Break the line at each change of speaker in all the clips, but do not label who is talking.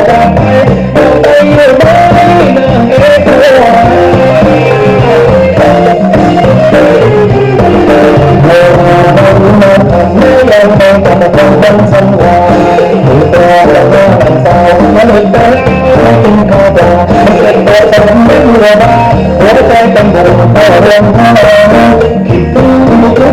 Thank you.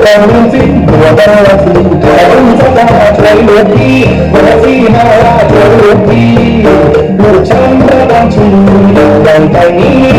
I'm not going. I'm. I'm not going to be able to do. I'm not going. I'm not going to be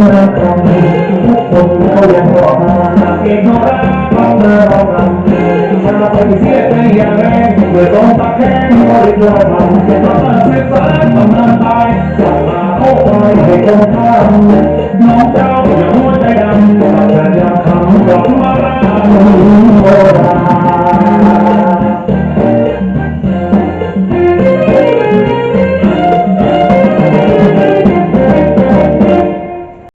ยังบอกมาเก่งขอรักของเธอองเรถ้าไปเสียใจอย่างแรงเมื่อต้องตักแข้ง
ก็ได้กลัวเราจะต้องมาเสียฟ้าต้องมาตายจามาเข้าไปให้ตรงข้ามน้องเจ้าอย่าหัวใจดำอยากจะอยากทำดอกมาราโบราณ